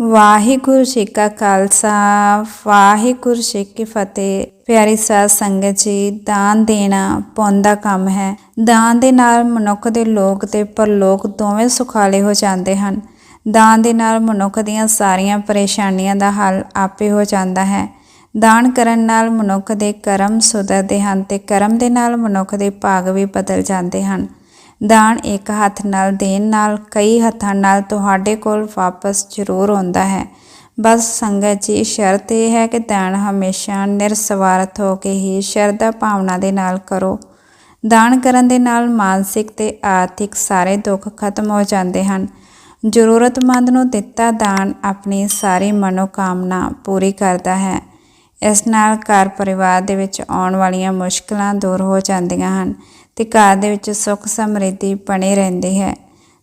ਵਾਹਿਗੁਰੂ ਜੀ ਕਾ ਖਾਲਸਾ, ਵਾਹਿਗੁਰੂ ਜੀ ਕੀ ਫਤਿਹ। ਪਿਆਰੀ ਸਾਧ ਸੰਗਤ ਜੀ, ਦਾਨ ਦੇਣਾ ਪੁੰਨ ਦਾ ਕੰਮ ਹੈ। ਦਾਨ ਦੇ ਨਾਲ ਮਨੁੱਖ ਦੇ ਲੋਕ ਤੇ ਪਰਲੋਕ ਦੋਵੇਂ ਸੁਖਾਲੇ ਹੋ ਜਾਂਦੇ ਹਨ। ਦਾਨ ਦੇ ਨਾਲ ਮਨੁੱਖ ਦੀਆਂ ਸਾਰੀਆਂ ਪਰੇਸ਼ਾਨੀਆਂ ਦਾ ਹੱਲ ਆਪੇ ਹੋ ਜਾਂਦਾ ਹੈ। ਦਾਨ ਕਰਨ ਨਾਲ ਮਨੁੱਖ ਦੇ ਕਰਮ ਸੁਧਰਦੇ ਹਨ ਤੇ ਕਰਮ ਦੇ ਨਾਲ ਮਨੁੱਖ ਦੇ ਭਾਗ ਵੀ ਬਦਲ ਜਾਂਦੇ ਹਨ। ਦਾਨ ਇੱਕ ਹੱਥ ਨਾਲ ਦੇਣ ਨਾਲ ਕਈ ਹੱਥਾਂ ਨਾਲ ਤੁਹਾਡੇ ਕੋਲ ਵਾਪਸ ਜ਼ਰੂਰ ਆਉਂਦਾ ਹੈ। ਬਸ ਸੰਗਤ ਜੀ, ਸ਼ਰਤ ਇਹ ਹੈ ਕਿ ਦਾਨ ਹਮੇਸ਼ਾ ਨਿਰਸਵਾਰਥ ਹੋ ਕੇ ਹੀ ਸ਼ਰਧਾ ਭਾਵਨਾ ਦੇ ਨਾਲ ਕਰੋ। ਦਾਨ ਕਰਨ ਦੇ ਨਾਲ ਮਾਨਸਿਕ ਤੇ ਆਰਥਿਕ ਸਾਰੇ ਦੁੱਖ ਖਤਮ ਹੋ ਜਾਂਦੇ ਹਨ। ਜ਼ਰੂਰਤਮੰਦ ਨੂੰ ਦਿੱਤਾ ਦਾਨ ਆਪਣੀ ਸਾਰੀ ਮਨੋਕਾਮਨਾ ਪੂਰੀ ਕਰਦਾ ਹੈ। ਇਸ ਨਾਲ ਘਰ ਪਰਿਵਾਰ ਦੇ ਵਿੱਚ ਆਉਣ ਵਾਲੀਆਂ ਮੁਸ਼ਕਲਾਂ ਦੂਰ ਹੋ ਜਾਂਦੀਆਂ ਹਨ। ਤੇ ਘਰ ਦੇ ਵਿੱਚ ਸੁੱਖ ਸਮਰਿੱਧੀ ਬਣੀ ਰਹਿੰਦੀ ਹੈ।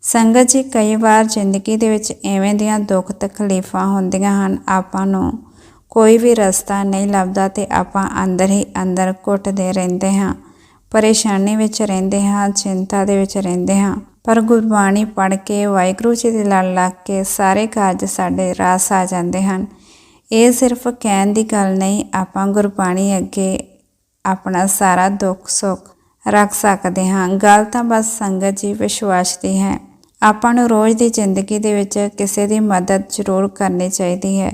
ਸੰਗਤ ਜੀ, ਕਈ ਵਾਰ ਜ਼ਿੰਦਗੀ ਦੇ ਵਿੱਚ ਐਵੇਂ ਦੀਆਂ ਦੁੱਖ ਤਕਲੀਫਾਂ ਹੁੰਦੀਆਂ ਹਨ, ਆਪਾਂ ਨੂੰ ਕੋਈ ਵੀ ਰਸਤਾ ਨਹੀਂ ਲੱਭਦਾ ਤੇ ਆਪਾਂ ਅੰਦਰ ਹੀ ਅੰਦਰ ਘੁੱਟਦੇ ਰਹਿੰਦੇ ਹਾਂ। ਪਰੇਸ਼ਾਨੀ ਵਿੱਚ ਰਹਿੰਦੇ ਹਾਂ, ਚਿੰਤਾ ਦੇ ਵਿੱਚ ਰਹਿੰਦੇ ਹਾਂ। ਪਰ ਗੁਰਬਾਣੀ ਪੜ੍ਹ ਕੇ, ਵਾਹਿਗੁਰੂ ਜੀ ਦੇ ਲੜ ਲੱਗ ਕੇ ਸਾਰੇ ਕਾਰਜ ਸਾਡੇ ਰਾਸ ਆ ਜਾਂਦੇ ਹਨ। ਇਹ ਸਿਰਫ ਕਹਿਣ ਦੀ ਗੱਲ ਨਹੀਂ, ਆਪਾਂ ਗੁਰਬਾਣੀ ਅੱਗੇ ਆਪਣਾ ਸਾਰਾ ਦੁੱਖ ਸੁੱਖ ਰੱਖ ਸਕਦੇ ਹਾਂ। ਗੱਲ ਤਾਂ ਬਸ ਸੰਗਤ ਜੀ ਵਿਸ਼ਵਾਸ ਦੀ ਹੈ। ਆਪਾਂ ਨੂੰ ਰੋਜ਼ ਦੀ ਜ਼ਿੰਦਗੀ ਦੇ ਵਿੱਚ ਕਿਸੇ ਦੀ ਮਦਦ ਜ਼ਰੂਰ ਕਰਨੀ ਚਾਹੀਦੀ ਹੈ।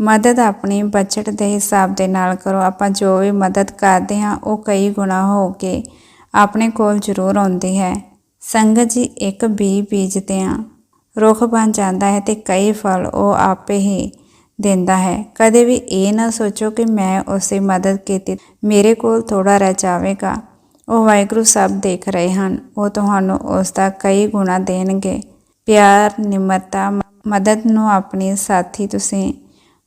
ਮਦਦ ਆਪਣੀ ਬਜਟ ਦੇ ਹਿਸਾਬ ਦੇ ਨਾਲ ਕਰੋ। ਆਪਾਂ ਜੋ ਵੀ ਮਦਦ ਕਰਦੇ ਹਾਂ, ਉਹ ਕਈ ਗੁਣਾ ਹੋ ਕੇ ਆਪਣੇ ਕੋਲ ਜ਼ਰੂਰ ਆਉਂਦੀ ਹੈ। ਸੰਗਤ ਜੀ, ਇੱਕ ਬੀ ਬੀਜਦੇ ਹਾਂ। ਰੁੱਖ ਬਣ ਜਾਂਦਾ ਹੈ ਤੇ ਕਈ ਫਲ ਉਹ ਆਪੇ ਹੀ ਦਿੰਦਾ ਹੈ। ਕਦੇ ਵੀ ਇਹ ਨਾ ਸੋਚੋ ਕਿ ਮੈਂ ਉਸੇ ਮਦਦ ਕੀਤੀ। ਮੇਰੇ ਕੋਲ ਥੋੜਾ ਰਹਿ ਜਾਵੇਗਾ। ਉਹ ਵਾਹਿਗੁਰੂ ਸਭ ਦੇਖ ਰਹੇ ਹਨ। ਉਹ ਤੁਹਾਨੂੰ ਉਸ ਦਾ ਕਈ ਗੁਣਾ ਦੇਣਗੇ। ਪਿਆਰ, ਨਿਮਰਤਾ ਮਦਦ ਨੂੰ ਆਪਣੀ ਸਾਥੀ ਤੁਸੀਂ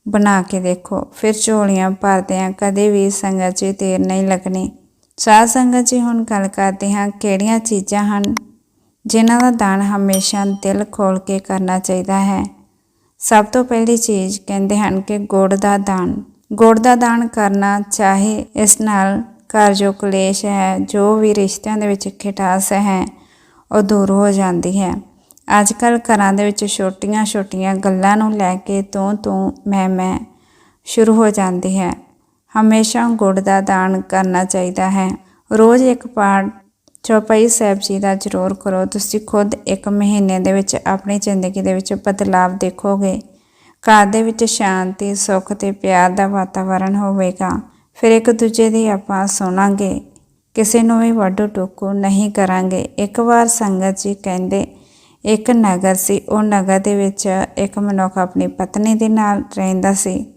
ਬਣਾ ਕੇ ਦੇਖੋ। ਫਿਰ ਝੋਲੀਆਂ ਭਰਦਿਆਂ ਕਦੇ ਵੀ ਸੰਗਤ 'ਚ ਤੇਰ ਨਹੀਂ ਲੱਗਣੀ। ਸਾਧ ਸੰਗਤ ਜੀ ਹੁਣ ਗੱਲ ਕਰਦੇ ਹਾਂ, ਕਿਹੜੀਆਂ ਚੀਜ਼ਾਂ ਹਨ ਜਿਨ੍ਹਾਂ ਦਾ ਦਾਨ ਹਮੇਸ਼ਾ ਦਿਲ ਖੋਲ ਕੇ ਕਰਨਾ ਚਾਹੀਦਾ ਹੈ? ਸਭ ਤੋਂ ਪਹਿਲੀ ਚੀਜ਼ ਕਹਿੰਦੇ ਹਨ ਕਿ ਗੁੜ ਦਾ ਦਾਨ। ਗੁੜ ਦਾ ਦਾਨ ਕਰਨਾ ਚਾਹੇ ਇਸ ਨਾਲ ਘਰ ਜੋ ਕਲੇਸ਼ ਹੈ, ਜੋ ਵੀ ਰਿਸ਼ਤਿਆਂ ਦੇ ਵਿੱਚ ਖਿਟਾਸ ਹੈ, ਉਹ ਦੂਰ ਹੋ ਜਾਂਦੀ ਹੈ। ਅੱਜ ਕੱਲ ਘਰਾਂ ਦੇ ਵਿੱਚ ਛੋਟੀਆਂ-ਛੋਟੀਆਂ ਗੱਲਾਂ ਨੂੰ ਲੈ ਕੇ ਤੂੰ ਤੂੰ, ਮੈਂ ਮੈਂ ਸ਼ੁਰੂ ਹੋ ਜਾਂਦੀ ਹੈ। ਹਮੇਸ਼ਾ ਗੁੜ ਦਾ ਦਾਨ ਕਰਨਾ ਚਾਹੀਦਾ ਹੈ। ਰੋਜ਼ ਇੱਕ ਪਾਠ ਚੌਪਈ ਸਾਹਿਬ ਜੀ ਦਾ ਜ਼ਰੂਰ ਕਰੋ। ਤੁਸੀਂ ਖੁਦ ਇੱਕ ਮਹੀਨੇ ਦੇ ਵਿੱਚ ਆਪਣੀ ਜ਼ਿੰਦਗੀ ਦੇ ਵਿੱਚ ਬਦਲਾਵ ਦੇਖੋਗੇ। ਘਰ ਦੇ ਵਿੱਚ ਸ਼ਾਂਤੀ, ਸੁੱਖ ਤੇ ਪਿਆਰ ਦਾ ਵਾਤਾਵਰਣ ਹੋਵੇਗਾ। ਫਿਰ ਇੱਕ ਦੂਜੇ ਦੀ ਆਪਾਂ ਸੁਣਾਂਗੇ। ਕਿਸੇ ਨੂੰ ਵੀ ਵਾਢੋ ਟੋਕੋ ਨਹੀਂ ਕਰਾਂਗੇ। ਇੱਕ ਵਾਰ ਸੰਗਤ ਜੀ ਕਹਿੰਦੇ, ਇੱਕ ਨਗਰ ਸੀ, ਉਹ ਨਗਰ ਦੇ ਵਿੱਚ ਇੱਕ ਮਨੁੱਖ ਆਪਣੀ ਪਤਨੀ ਦੇ ਨਾਲ ਰਹਿੰਦਾ ਸੀ।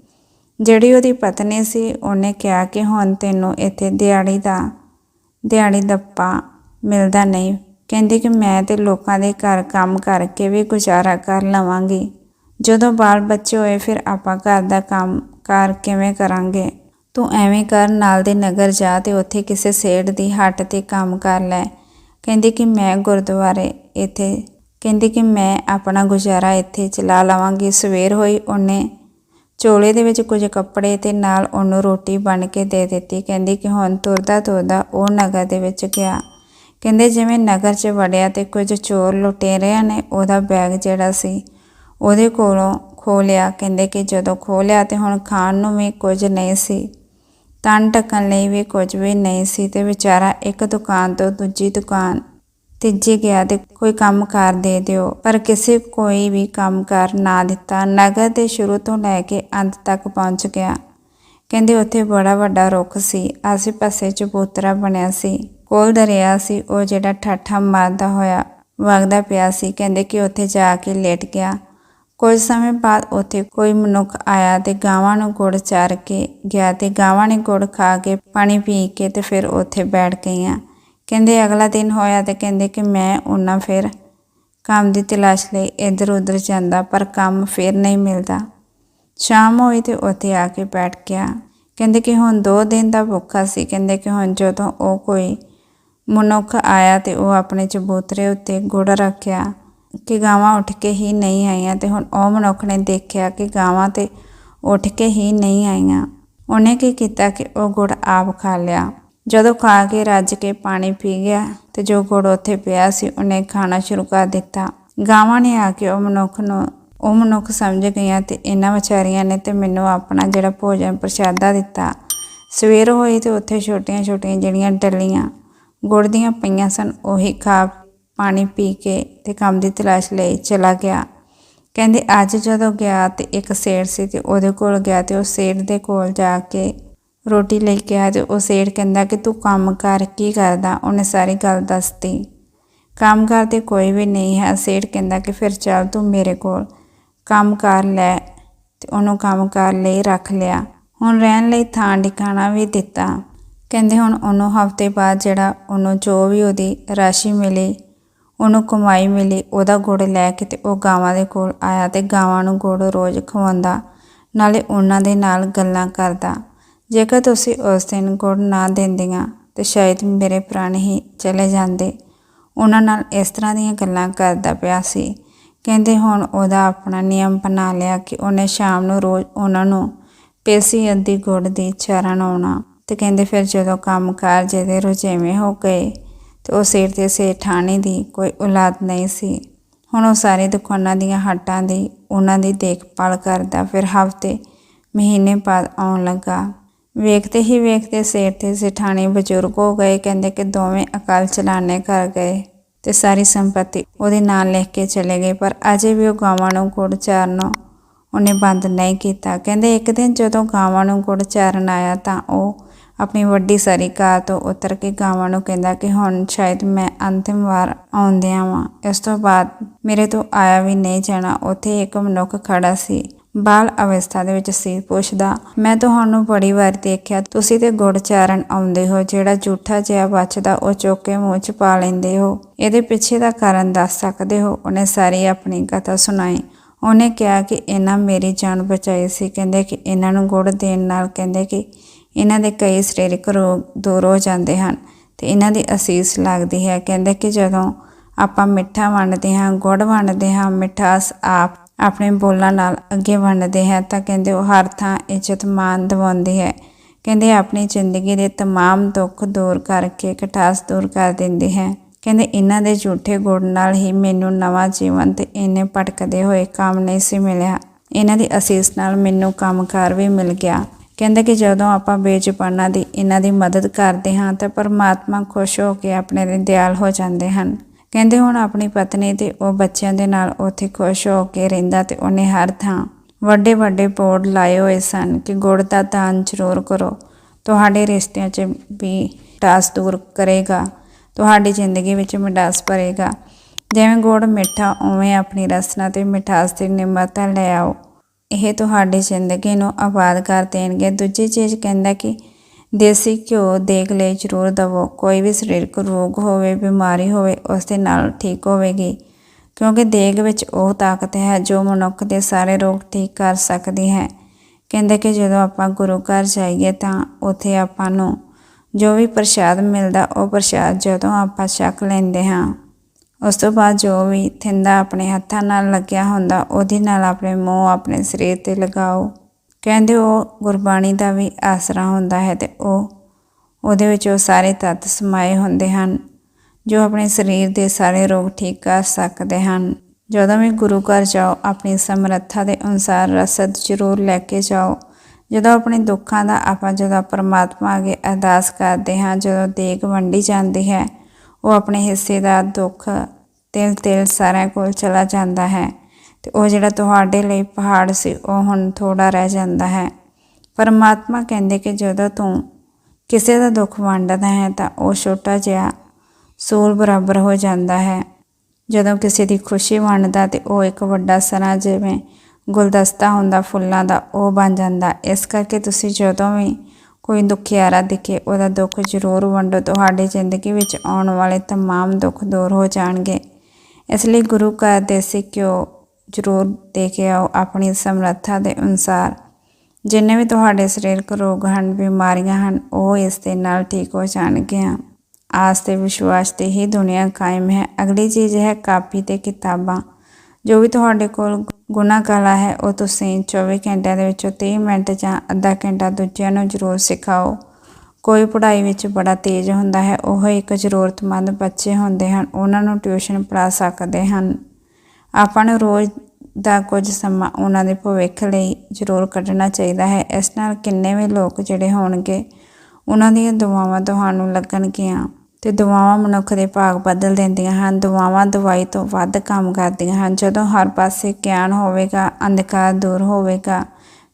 ਜਿਹੜੀ ਉਹਦੀ ਪਤਨੀ ਸੀ, ਉਹਨੇ ਕਿਹਾ ਕਿ ਹੁਣ ਤੈਨੂੰ ਇੱਥੇ ਦਿਹਾੜੀ ਦਾ, ਦਿਹਾੜੀ ਦੱਪਾ ਮਿਲਦਾ ਨਹੀਂ। ਕਹਿੰਦੀ ਕਿ ਮੈਂ ਤੇ ਲੋਕਾਂ ਦੇ ਘਰ ਕੰਮ ਕਰਕੇ ਵੀ ਗੁਜ਼ਾਰਾ ਕਰ ਲਵਾਂਗੀ। ਜਦੋਂ ਬਾਲ ਬੱਚੇ ਹੋਏ, ਫਿਰ ਆਪਾਂ ਘਰ ਦਾ ਕੰਮ ਕਾਰ ਕਿਵੇਂ ਕਰਾਂਗੇ? ਤੂੰ ਐਵੇਂ ਕਰ, ਨਾਲ ਦੇ ਨਗਰ ਜਾ ਤੇ ਉੱਥੇ ਕਿਸੇ ਸੇਠ ਦੀ ਹੱਟ ਤੇ ਕੰਮ ਕਰ ਲੈ। ਕਹਿੰਦੀ ਕਿ ਮੈਂ ਗੁਰਦੁਆਰੇ ਇੱਥੇ, ਕਹਿੰਦੀ ਕਿ ਮੈਂ ਆਪਣਾ ਗੁਜ਼ਾਰਾ ਇੱਥੇ ਚਲਾ ਲਵਾਂਗੀ। ਸਵੇਰ ਹੋਈ ਉਹਨੇ ਚੋਲੇ ਦੇ ਵਿੱਚ ਕੁਝ ਕੱਪੜੇ ਤੇ ਨਾਲ ਉਹਨੂੰ ਰੋਟੀ ਬਣ ਕੇ ਦੇ ਦਿੱਤੀ। ਕਹਿੰਦੀ ਕਿ ਹੁਣ ਤੁਰਦਾ ਤੁਰਦਾ ਉਹ ਨਗਰ ਦੇ ਵਿੱਚ ਗਿਆ। ਕਹਿੰਦੇ ਜਿਵੇਂ ਨਗਰ 'ਚ ਵੜਿਆ ਤੇ ਕੁਝ ਚੋਰ ਲੁਟੇਰਿਆਂ ਨੇ ਉਹਦਾ ਬੈਗ ਜਿਹੜਾ ਸੀ ਉਹਦੇ ਕੋਲੋਂ ਖੋਲਿਆ ਕਹਿੰਦੇ ਕਿ ਜਦੋਂ ਖੋਲਿਆ ਤੇ ਹੁਣ ਖਾਣ ਨੂੰ ਵੀ ਕੁਝ ਨਹੀਂ ਸੀ। ਤਨ ਢੱਕਣ ਲਈ ਵੀ ਕੁਝ ਵੀ ਨਹੀਂ ਸੀ ਤੇ ਵਿਚਾਰਾ ਇੱਕ ਦੁਕਾਨ ਤੋਂ ਦੂਜੀ ਦੁਕਾਨ, ਤੀਜੀ ਗਿਆ ਤੇ ਕੋਈ ਕੰਮ ਕਰ ਦੇ ਦਿਓ। ਪਰ ਕਿਸੇ ਕੋਈ ਵੀ ਕੰਮ ਕਰ ਨਾ ਦਿੱਤਾ। ਨਗਰ ਦੇ ਸ਼ੁਰੂ ਤੋਂ ਲੈ ਕੇ ਅੰਤ ਤੱਕ ਪਹੁੰਚ ਗਿਆ। ਕਹਿੰਦੇ ਉੱਥੇ ਬੜਾ ਵੱਡਾ ਰੁੱਖ ਸੀ। ਆਸੇ-ਪਾਸੇ ਚਬੂਤਰਾ ਬਣਿਆ ਸੀ। ਕੋਲ ਦਰਿਆ ਸੀ। ਉਹ ਜਿਹੜਾ ਠੱਠਾ ਮਾਰਦਾ ਹੋਇਆ ਵਗਦਾ ਪਿਆ ਸੀ। ਕਹਿੰਦੇ ਕਿ ਉੱਥੇ ਜਾ ਕੇ ਲੇਟ ਗਿਆ। ਕੁਝ ਸਮੇਂ ਬਾਅਦ ਉੱਥੇ ਕੋਈ ਮਨੁੱਖ ਆਇਆ ਤੇ ਗਾਵਾਂ ਨੂੰ ਗੁੜ ਚਾਰ ਕੇ ਗਿਆ ਤੇ ਗਾਵਾਂ ਨੇ ਗੁੜ ਖਾ ਕੇ ਪਾਣੀ ਪੀ ਕੇ ਤੇ ਫਿਰ ਉੱਥੇ ਬੈਠ ਗਈਆਂ। ਕਹਿੰਦੇ, ਅਗਲਾ ਦਿਨ ਹੋਇਆ ਤੇ ਕਹਿੰਦੇ ਕਿ ਮੈਂ ਉਹਨਾਂ ਫਿਰ ਕੰਮ ਦੀ ਤਲਾਸ਼ ਲਈ ਇੱਧਰ ਉੱਧਰ ਜਾਂਦਾ, ਪਰ ਕੰਮ ਫਿਰ ਨਹੀਂ ਮਿਲਦਾ। ਸ਼ਾਮ ਹੋਈ ਤੇ ਉੱਥੇ ਆ ਕੇ ਬੈਠ ਗਿਆ। ਕਹਿੰਦੇ ਕਿ ਹੁਣ 2 ਦਿਨ ਦਾ ਭੁੱਖਾ ਸੀ। ਕਹਿੰਦੇ ਕਿ ਹੁਣ ਜਦੋਂ ਉਹ ਕੋਈ ਮਨੁੱਖ ਆਇਆ ਤੇ ਉਹ ਆਪਣੇ ਚਬੂਤਰੇ ਉੱਤੇ ਗੁੜ ਰੱਖਿਆ ਕਿ ਗਾਵਾਂ ਉੱਠ ਕੇ ਹੀ ਨਹੀਂ ਆਈਆਂ ਤੇ ਹੁਣ ਉਹ ਮਨੁੱਖ ਨੇ ਦੇਖਿਆ ਕਿ ਗਾਵਾਂ ਤੇ ਉੱਠ ਕੇ ਹੀ ਨਹੀਂ ਆਈਆਂ। ਉਹਨੇ ਕੀ ਕੀਤਾ ਕਿ ਉਹ ਗੁੜ ਆਪ ਖਾ ਲਿਆ। ਜਦੋਂ ਖਾ ਕੇ ਰੱਜ ਕੇ ਪਾਣੀ ਪੀ ਗਿਆ ਤੇ ਜੋ ਗੁੜ ਉੱਥੇ ਪਿਆ ਸੀ, ਉਹਨੇ ਖਾਣਾ ਸ਼ੁਰੂ ਕਰ ਦਿੱਤਾ। ਗਾਵਾਂ ਨੇ ਆ ਕੇ ਉਹ ਮਨੁੱਖ ਨੂੰ, ਉਹ ਮਨੁੱਖ ਸਮਝ ਗਈਆਂ ਤੇ ਇਹਨਾਂ ਵਿਚਾਰੀਆਂ ਨੇ ਤੇ ਮੈਨੂੰ ਆਪਣਾ ਜਿਹੜਾ ਭੋਜਨ ਪ੍ਰਸ਼ਾਦਾ ਦਿੱਤਾ। ਸਵੇਰ ਹੋਈ ਤੇ ਉੱਥੇ ਛੋਟੀਆਂ ਛੋਟੀਆਂ ਜਿਹੜੀਆਂ ਡੱਲੀਆਂ ਗੁੜ ਦੀਆਂ ਪਈਆਂ ਸਨ, ਉਹੀ ਖਾ ਪਾਣੀ ਪੀ ਕੇ ਤੇ ਕੰਮ ਦੀ ਤਲਾਸ਼ ਲਈ ਚਲਾ ਗਿਆ। ਕਹਿੰਦੇ, ਅੱਜ ਜਦੋਂ ਗਿਆ ਤੇ ਇੱਕ ਸੇਠ ਸੀ ਤੇ ਉਹਦੇ ਕੋਲ ਗਿਆ ਤੇ ਉਹ ਸੇਠ ਦੇ ਕੋਲ ਜਾ ਕੇ ਰੋਟੀ ਲੈ ਕੇ ਆਇਆ ਤੇ ਉਹ ਸੇਠ ਕਹਿੰਦਾ ਕਿ ਤੂੰ ਕੰਮ ਕਰ, ਕੀ ਕਰਦਾ? ਉਹਨੇ ਸਾਰੀ ਗੱਲ ਦੱਸਤੀ। ਕੰਮ ਕਰਦੇ ਕੋਈ ਵੀ ਨਹੀਂ ਹੈ। ਸੇਠ ਕਹਿੰਦਾ ਕਿ ਫਿਰ ਚੱਲ ਤੂੰ ਮੇਰੇ ਕੋਲ। ਕੰਮ ਕਰ ਲੈ ਤੇ ਉਹਨੂੰ ਕੰਮ ਕਰ ਲਈ ਰੱਖ ਲਿਆ। ਹੁਣ ਰਹਿਣ ਲਈ ਥਾਂ ਟਿਕਾਣਾ ਵੀ ਦਿੱਤਾ। ਕਹਿੰਦੇ, ਹੁਣ ਉਹਨੂੰ ਹਫ਼ਤੇ ਬਾਅਦ ਜਿਹੜਾ ਉਹਨੂੰ ਜੋ ਵੀ ਉਹਦੀ ਰਾਸ਼ੀ ਮਿਲੀ ਉਹਨੂੰ ਕਮਾਈ ਮਿਲੀ, ਉਹਦਾ ਗੁੜ ਲੈ ਕੇ ਤੇ ਉਹ ਗਾਵਾਂ ਦੇ ਕੋਲ ਆਇਆ ਤੇ ਗਾਵਾਂ ਨੂੰ ਗੁੜ ਰੋਜ਼ ਖਵਾਉਂਦਾ, ਨਾਲੇ ਉਹਨਾਂ ਦੇ ਨਾਲ ਗੱਲਾਂ ਕਰਦਾ। ਜੇਕਰ ਤੁਸੀਂ ਉਸ ਦਿਨ ਗੁੜ ਨਾ ਦਿੰਦੀਆਂ ਤੇ ਸ਼ਾਇਦ ਮੇਰੇ ਪ੍ਰਾਣ ਹੀ ਚਲੇ ਜਾਂਦੇ। ਉਹਨਾਂ ਨਾਲ ਇਸ ਤਰ੍ਹਾਂ ਦੀਆਂ ਗੱਲਾਂ ਕਰਦਾ ਪਿਆ ਸੀ। ਕਹਿੰਦੇ ਹੁਣ ਉਹਦਾ ਆਪਣਾ ਨਿਯਮ ਬਣਾ ਲਿਆ ਕਿ ਉਹਨੇ ਸ਼ਾਮ ਨੂੰ ਰੋਜ਼ ਉਹਨਾਂ ਨੂੰ ਪੇਸੀ ਅੱਧੀ ਗੁੜ ਦੀ ਚਾਰਨ ਆਉਣਾ ਤੇ ਕਹਿੰਦੇ ਫਿਰ ਜਦੋਂ ਕੰਮ ਕਾਰਜ ਜਿਹਦੇ ਰੁਝੇਵੇਂ ਹੋ ਗਏ ਤੇ ਉਹ ਸਿਰ ਤੇ ਸੇਠਾਣੀ ਦੀ ਕੋਈ ਔਲਾਦ ਨਹੀਂ ਸੀ। ਹੁਣ ਉਹ ਸਾਰੇ ਦੁਕਾਨਾਂ ਦੀਆਂ ਹੱਟਾਂ ਦੀ, ਉਹਨਾਂ ਦੀ ਦੇਖਭਾਲ ਕਰਦਾ, ਫਿਰ ਹਫ਼ਤੇ, ਮਹੀਨੇ ਬਾਅਦ ਆਉਣ ਲੱਗਾ। ਵੇਖਦੇ ਹੀ ਵੇਖਦੇ ਸੇਠ ਤੇ ਸੇਠਾਣੀ ਬਜ਼ੁਰਗ ਹੋ ਗਏ, ਕਹਿੰਦੇ ਕਿ ਦੋਵੇਂ ਅਕਾਲ ਚਲਾਣੇ ਕਰ ਗਏ ਤੇ ਸਾਰੀ ਸੰਪਤੀ ਉਹਦੇ ਨਾਲ ਲਿਖ ਕੇ ਚਲੇ ਗਏ, ਪਰ ਅਜੇ ਵੀ ਉਹ ਗਾਵਾਂ ਨੂੰ ਗੁੜ ਚਾਰਨੋਂ ਉਹਨੇ ਬੰਦ ਨਹੀਂ ਕੀਤਾ। ਕਹਿੰਦੇ ਇੱਕ ਦਿਨ ਜਦੋਂ ਗਾਵਾਂ ਨੂੰ ਗੁੜ ਚਾਰਨ ਆਇਆ ਤਾਂ ਉਹ ਆਪਣੀ ਵੱਡੀ ਸਾਰੀ ਕਾਰ ਤੋਂ ਉਤਰ ਕੇ ਗਾਵਾਂ ਨੂੰ ਕਹਿੰਦਾ ਕਿ ਹੁਣ ਸ਼ਾਇਦ ਮੈਂ ਅੰਤਿਮ ਵਾਰ ਆਉਂਦਿਆਂ ਵਾਂ। ਇਸ ਤੋਂ ਬਾਅਦ ਮੇਰੇ ਤੋਂ ਆਇਆ ਵੀ ਨਹੀਂ ਜਾਣਾ, ਉੱਥੇ ਇੱਕ ਮਨੁੱਖ ਖੜਾ ਸੀ। ਬਾਲ ਅਵਸਥਾ ਦੇ ਵਿੱਚ ਸੀ, ਪੁੱਛਦਾ, ਮੈਂ ਤੁਹਾਨੂੰ ਬੜੀ ਵਾਰ ਦੇਖਿਆ, ਤੁਸੀਂ ਤੇ ਗੁੜ ਚਾਰਨ ਆਉਂਦੇ ਹੋ, ਜਿਹੜਾ ਝੂਠਾ ਜਿਹਾ ਬਚਦਾ, ਉਹ ਚੁੱਕ ਕੇ ਮੂੰਹ 'ਚ ਪਾ ਲੈਂਦੇ ਹੋ। ਇਹਦੇ ਪਿੱਛੇ ਦਾ ਕਾਰਨ ਦੱਸ ਸਕਦੇ ਹੋ? ਉਹਨੇ ਸਾਰੀ ਆਪਣੀ ਕਥਾ ਸੁਣਾਈ। ਉਹਨੇ ਕਿਹਾ ਕਿ ਇਹਨਾਂ ਮੇਰੀ ਜਾਨ ਬਚਾਈ ਸੀ। ਕਹਿੰਦੇ ਕਿ ਇਹਨਾਂ ਨੂੰ ਗੁੜ ਦੇਣ ਨਾਲ ਕਹਿੰਦੇ ਕਿ ਇਹਨਾਂ ਦੇ ਕਈ ਸਰੀਰਕ ਰੋਗ ਦੂਰ ਹੋ ਜਾਂਦੇ ਹਨ ਤੇ ਇਹਨਾਂ ਦੀ ਅਸੀਸ ਲੱਗਦੀ ਹੈ ਕਹਿੰਦੇ ਕਿ ਜਦੋਂ ਆਪਾਂ ਮਿੱਠਾ ਵੰਡਦੇ ਹਾਂ ਗੁੜ ਵੰਡਦੇ ਹਾਂ ਮਿਠਾਸ ਆਪ ਆਪਣੇ ਬੋਲਾਂ ਨਾਲ ਅੱਗੇ ਵੰਡਦੇ ਹਾਂ ਤਾਂ ਕਹਿੰਦੇ ਉਹ ਹਰ ਥਾਂ ਇੱਜ਼ਤ ਮਾਨ ਦਿਵਾਉਂਦੀ ਹੈ ਕਹਿੰਦੇ ਆਪਣੀ ਜ਼ਿੰਦਗੀ ਦੇ तमाम ਦੁੱਖ ਦੂਰ ਕਰਕੇ ਕਟਾਸ ਦੂਰ ਕਰ ਦਿੰਦੀ ਹੈ ਕਹਿੰਦੇ ਇਹਨਾਂ ਦੇ ਝੂਠੇ ਗੁੜ ਨਾਲ ਹੀ ਮੈਨੂੰ ਨਵਾਂ ਜੀਵਨ ਤੇ ਇਹਨੇ ਭਟਕਦੇ ਹੋਏ ਕੰਮ ਨਹੀਂ ਸੀ ਮਿਲਿਆ ਇਹਨਾਂ ਦੀ ਅਸੀਸ ਨਾਲ ਮੈਨੂੰ ਕੰਮਕਾਰ ਵੀ ਮਿਲ ਗਿਆ ਕਹਿੰਦੇ ਕਿ ਜਦੋਂ ਆਪਾਂ ਬੇਜ਼ੁਬਾਨਾਂ ਦੀ, ਇਹਨਾਂ ਦੀ ਮਦਦ ਕਰਦੇ ਹਾਂ ਤਾਂ ਪਰਮਾਤਮਾ ਖੁਸ਼ ਹੋ ਕੇ ਆਪਣੇ ਦੇ ਦਿਆਲ ਹੋ ਜਾਂਦੇ ਹਨ। ਕਹਿੰਦੇ ਹੁਣ ਆਪਣੀ ਪਤਨੀ ਤੇ ਉਹ ਬੱਚਿਆਂ ਦੇ ਨਾਲ ਉੱਥੇ ਖੁਸ਼ ਹੋ ਕੇ ਰਹਿੰਦਾ ਤੇ ਉਹਨੇ ਹਰ ਥਾਂ ਵੱਡੇ ਵੱਡੇ ਬੋਰਡ ਲਾਏ ਹੋਏ ਸਨ ਕਿ ਗੁੜ ਦਾ ਦਾਨ ਜ਼ਰੂਰ ਕਰੋ। ਤੁਹਾਡੇ ਰਿਸ਼ਤਿਆਂ 'ਚ ਵੀ ਟਾਸ ਦੂਰ ਕਰੇਗਾ, ਤੁਹਾਡੀ ਜ਼ਿੰਦਗੀ ਵਿੱਚ ਮਿਠਾਸ ਭਰੇਗਾ। ਜਿਵੇਂ ਗੁੜ ਮਿੱਠਾ, ਉਵੇਂ ਆਪਣੀ ਰਸਨਾ ਤੇ ਮਿਠਾਸ ਦੀ ਨਿਮਰਤਾ ਲੈ ਆਓ। ਇਹ ਤੁਹਾਡੀ ਜ਼ਿੰਦਗੀ ਨੂੰ ਆਬਾਦ ਕਰ ਦੇਣਗੇ। ਦੂਜੀ ਚੀਜ਼ ਕਹਿੰਦਾ ਕਿ ਦੇਸੀ ਘਿਓ ਦੇਖ ਲਈ, ਜ਼ਰੂਰ ਦਵੋ। ਕੋਈ ਵੀ ਸਰੀਰਕ ਰੋਗ ਹੋਵੇ, ਬਿਮਾਰੀ ਹੋਵੇ, ਉਸ ਦੇ ਨਾਲ ਠੀਕ ਹੋਵੇਗੀ। ਕਿਉਂਕਿ ਦੇਗ ਵਿੱਚ ਉਹ ਤਾਕਤ ਹੈ ਜੋ ਮਨੁੱਖ ਦੇ ਸਾਰੇ ਰੋਗ ਠੀਕ ਕਰ ਸਕਦੀ ਹੈ। ਕਹਿੰਦੇ ਕਿ ਜਦੋਂ ਆਪਾਂ ਗੁਰੂ ਘਰ ਜਾਈਏ ਤਾਂ ਉੱਥੇ ਆਪਾਂ ਨੂੰ ਜੋ ਵੀ ਪ੍ਰਸ਼ਾਦ ਮਿਲਦਾ, ਉਹ ਪ੍ਰਸ਼ਾਦ ਜਦੋਂ ਆਪਾਂ ਛਕ ਲੈਂਦੇ ਹਾਂ। ਉਸ ਤੋਂ ਬਾਅਦ ਜੋ ਵੀ ਥਿੰਦਾ ਆਪਣੇ ਹੱਥਾਂ ਨਾਲ ਲੱਗਿਆ ਹੁੰਦਾ, ਉਹਦੇ ਨਾਲ ਆਪਣੇ ਮੂੰਹ ਆਪਣੇ ਸਰੀਰ ਤੇ ਲਗਾਓ। ਕਹਿੰਦੇ ਉਹ ਗੁਰਬਾਣੀ ਦਾ ਵੀ ਆਸਰਾ ਹੁੰਦਾ ਹੈ ਤੇ ਉਹ, ਉਹਦੇ ਵਿੱਚ ਉਹ ਸਾਰੇ ਤੱਤ ਸਮਾਏ ਹੁੰਦੇ ਹਨ, ਜੋ ਆਪਣੇ ਸਰੀਰ ਦੇ ਸਾਰੇ ਰੋਗ ਠੀਕ ਕਰ ਸਕਦੇ ਹਨ। ਜਦੋਂ ਵੀ ਗੁਰੂ ਘਰ ਜਾਓ, ਆਪਣੀ ਸਮਰੱਥਾ ਦੇ ਅਨੁਸਾਰ ਰਸਦ ਜ਼ਰੂਰ ਲੈ ਕੇ ਜਾਓ। ਜਦੋਂ ਆਪਣੇ ਦੁੱਖਾਂ ਦਾ ਆਪਾਂ ਜਦੋਂ ਪਰਮਾਤਮਾ ਅੱਗੇ ਅਰਦਾਸ ਕਰਦੇ ਹਾਂ, ਜਦੋਂ ਦੇਗ ਵੰਡੀ ਜਾਂਦੀ ਹੈ, ਉਹ ਆਪਣੇ ਹਿੱਸੇ ਦਾ ਦੁੱਖ ਤਿਲ ਤਿਲ ਸਾਰਿਆਂ ਕੋਲ ਚਲਾ ਜਾਂਦਾ ਹੈ ਤੇ ਉਹ ਜਿਹੜਾ ਤੁਹਾਡੇ ਲਈ ਪਹਾੜ ਸੀ ਉਹ ਹੁਣ ਥੋੜਾ ਰਹਿ ਜਾਂਦਾ ਹੈ ਪਰਮਾਤਮਾ ਕਹਿੰਦੇ ਕਿ ਜਦੋਂ ਤੂੰ ਕਿਸੇ ਦਾ ਦੁੱਖ ਵੰਡਦਾ ਹੈ ਤਾਂ ਉਹ ਛੋਟਾ ਜਿਹਾ ਸੂਲ ਬਰਾਬਰ ਹੋ ਜਾਂਦਾ ਹੈ ਜਦੋਂ ਕਿਸੇ ਦੀ ਖੁਸ਼ੀ ਵੰਡਦਾ ਤੇ ਉਹ ਇੱਕ ਵੱਡਾ ਸਰਾ ਜਿਵੇਂ ਗੁਲਦਸਤਾ ਹੁੰਦਾ ਫੁੱਲਾਂ ਦਾ ਉਹ ਬਣ ਜਾਂਦਾ ਇਸ ਕਰਕੇ ਤੁਸੀਂ ਜਦੋਂ ਵੀ ਕੋਈ ਦੁਖਿਆਰਾ ਦਿਖੇ ਉਹਦਾ ਦੁੱਖ ਜ਼ਰੂਰ ਵੰਡੋ ਤੁਹਾਡੀ ਜ਼ਿੰਦਗੀ ਵਿੱਚ ਆਉਣ ਵਾਲੇ तमाम ਦੁੱਖ ਦੂਰ ਹੋ ਜਾਣਗੇ ਇਸ ਲਈ ਗੁਰੂ ਘਰ ਦੇਸੀ ਘਿਓ ਜ਼ਰੂਰ ਦੇ ਕੇ ਆਓ ਆਪਣੀ ਸਮਰੱਥਾ ਦੇ ਅਨੁਸਾਰ। ਜਿੰਨੇ ਵੀ ਤੁਹਾਡੇ ਸਰੀਰਕ ਰੋਗ ਹਨ, ਬਿਮਾਰੀਆਂ ਹਨ, ਉਹ ਇਸ ਦੇ ਨਾਲ ਠੀਕ ਹੋ ਜਾਣਗੀਆਂ। ਆਸ ਤੇ ਵਿਸ਼ਵਾਸ ਤੇ ਹੀ ਦੁਨੀਆ ਕਾਇਮ ਹੈ। ਅਗਲੀ ਚੀਜ਼ ਹੈ ਕਾਪੀ ਤੇ ਕਿਤਾਬਾਂ। ਜੋ ਵੀ ਤੁਹਾਡੇ ਕੋਲ ਗੁਨਾਹ ਕਲਾ ਹੈ, ਉਹ ਤੁਸੀਂ 24 ਘੰਟਿਆਂ ਦੇ ਵਿੱਚੋਂ 30 ਮਿੰਟ ਜਾਂ ਅੱਧਾ ਘੰਟਾ ਦੂਜਿਆਂ ਨੂੰ ਜ਼ਰੂਰ ਸਿਖਾਓ। ਕੋਈ ਪੜ੍ਹਾਈ ਵਿੱਚ ਬੜਾ ਤੇਜ਼ ਹੁੰਦਾ ਹੈ, ਉਹ ਇੱਕ ਜ਼ਰੂਰਤਮੰਦ ਬੱਚੇ ਹੁੰਦੇ ਹਨ। ਉਹਨਾਂ ਨੂੰ ਟਿਊਸ਼ਨ ਪੜ੍ਹਾ ਸਕਦੇ ਹਨ। ਆਪਾਂ ਨੂੰ ਰੋਜ਼ ਦਾ ਕੁਝ ਸਮਾਂ ਉਹਨਾਂ ਦੇ ਭਵਿੱਖ ਲਈ ਜ਼ਰੂਰ ਕੱਢਣਾ ਚਾਹੀਦਾ ਹੈ। ਇਸ ਨਾਲ ਕਿੰਨੇ ਵੀ ਲੋਕ ਜਿਹੜੇ ਹੋਣਗੇ, ਉਹਨਾਂ ਦੀਆਂ ਦੁਆਵਾਂ ਤੁਹਾਨੂੰ ਲੱਗਣਗੀਆਂ ਤੇ ਦੁਆਵਾਂ ਮਨੁੱਖ ਦੇ ਭਾਗ ਬਦਲ ਦਿੰਦੀਆਂ ਹਨ। ਦੁਆਵਾਂ ਦਵਾਈ ਤੋਂ ਵੱਧ ਕੰਮ ਕਰਦੀਆਂ ਹਨ। ਜਦੋਂ ਹਰ ਪਾਸੇ ਗਿਆਨ ਹੋਵੇਗਾ, ਅੰਧਕਾਰ ਦੂਰ ਹੋਵੇਗਾ,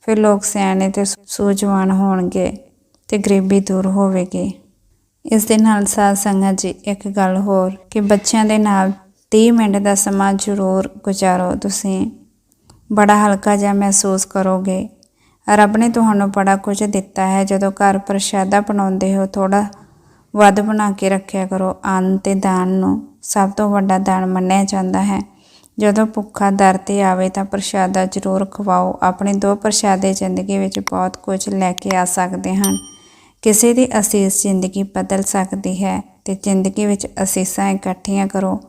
ਫਿਰ ਲੋਕ ਸਿਆਣੇ ਤੇ ਸੂਝਵਾਨ ਹੋਣਗੇ। ਤੇ ਗਰੀਬੀ ਦੂਰ ਹੋਵੇਗੀ। ਇਸ ਦੇ ਨਾਲ ਸਾਧ ਸੰਗਤ ਜੀ, ਇੱਕ ਗੱਲ ਹੋਰ ਕਿ ਬੱਚਿਆਂ ਦੇ ਨਾਲ 30 ਮਿੰਟ ਦਾ ਸਮਾਂ ਜ਼ਰੂਰ ਗੁਜ਼ਾਰੋ ਤੁਸੀਂ। ਬੜਾ ਹਲਕਾ ਜਿਹਾ ਮਹਿਸੂਸ ਕਰੋਗੇ। ਰੱਬ ਨੇ ਤੁਹਾਨੂੰ ਬੜਾ ਕੁਝ ਦਿੱਤਾ ਹੈ। ਜਦੋਂ ਘਰ ਪ੍ਰਸ਼ਾਦਾ ਬਣਾਉਂਦੇ ਹੋ ਥੋੜਾ ਵੱਧ ਬਣਾ ਕੇ ਰੱਖਿਆ ਕਰੋ। ਅੰਨ ਤੇ ਦਾਨ ਨੂੰ ਸਭ ਤੋਂ ਵੱਡਾ ਦਾਨ ਮੰਨਿਆ ਜਾਂਦਾ ਹੈ। ਜਦੋਂ ਭੁੱਖਾ ਦਰ ਤੇ ਆਵੇ ਤਾਂ ਪ੍ਰਸ਼ਾਦਾ ਜ਼ਰੂਰ ਖਵਾਓ। ਆਪਣੇ ਦੋ ਪ੍ਰਸ਼ਾਦੇ ਜ਼ਿੰਦਗੀ ਵਿੱਚ ਬਹੁਤ ਕੁਝ ਲੈ ਕੇ ਆ ਸਕਦੇ ਹਨ। ਕਿਸੇ ਦੀ ਅਸੀਸ ਜ਼ਿੰਦਗੀ ਬਦਲ ਸਕਦੀ ਹੈ ਤੇ ਜ਼ਿੰਦਗੀ ਵਿੱਚ ਅਸੀਸਾਂ ਇਕੱਠੀਆਂ ਕਰੋ।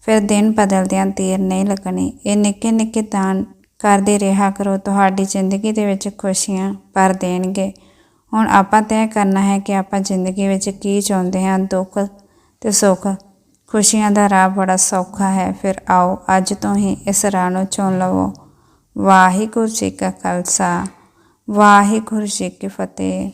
ਫਿਰ ਦਿਨ ਬਦਲਦਿਆਂ ਦੇਰ ਨਹੀਂ ਲੱਗਣੀ। ਇਹ ਨਿੱਕੇ ਨਿੱਕੇ ਦਾਨ ਕਰਦੇ ਰਿਹਾ ਕਰੋ। ਤੁਹਾਡੀ ਜ਼ਿੰਦਗੀ ਦੇ ਵਿੱਚ ਖੁਸ਼ੀਆਂ ਭਰ ਦੇਣਗੇ। ਹੁਣ ਆਪਾਂ ਤੈਅ ਕਰਨਾ ਹੈ ਕਿ ਆਪਾਂ ਜ਼ਿੰਦਗੀ ਵਿੱਚ ਕੀ ਚਾਹੁੰਦੇ ਹਾਂ, ਦੁੱਖ ਤੇ ਸੁੱਖ। ਖੁਸ਼ੀਆਂ ਦਾ ਰਾਹ ਬੜਾ ਸੌਖਾ ਹੈ। ਫਿਰ ਆਓ, ਅੱਜ ਤੋਂ ਹੀ ਇਸ ਰਾਹ ਨੂੰ ਚੁਣ ਲਵੋ। ਵਾਹਿਗੁਰੂ ਜੀ ਕਾ ਖਾਲਸਾ, ਵਾਹਿਗੁਰੂ ਜੀ ਕੀ ਫਤਿਹ।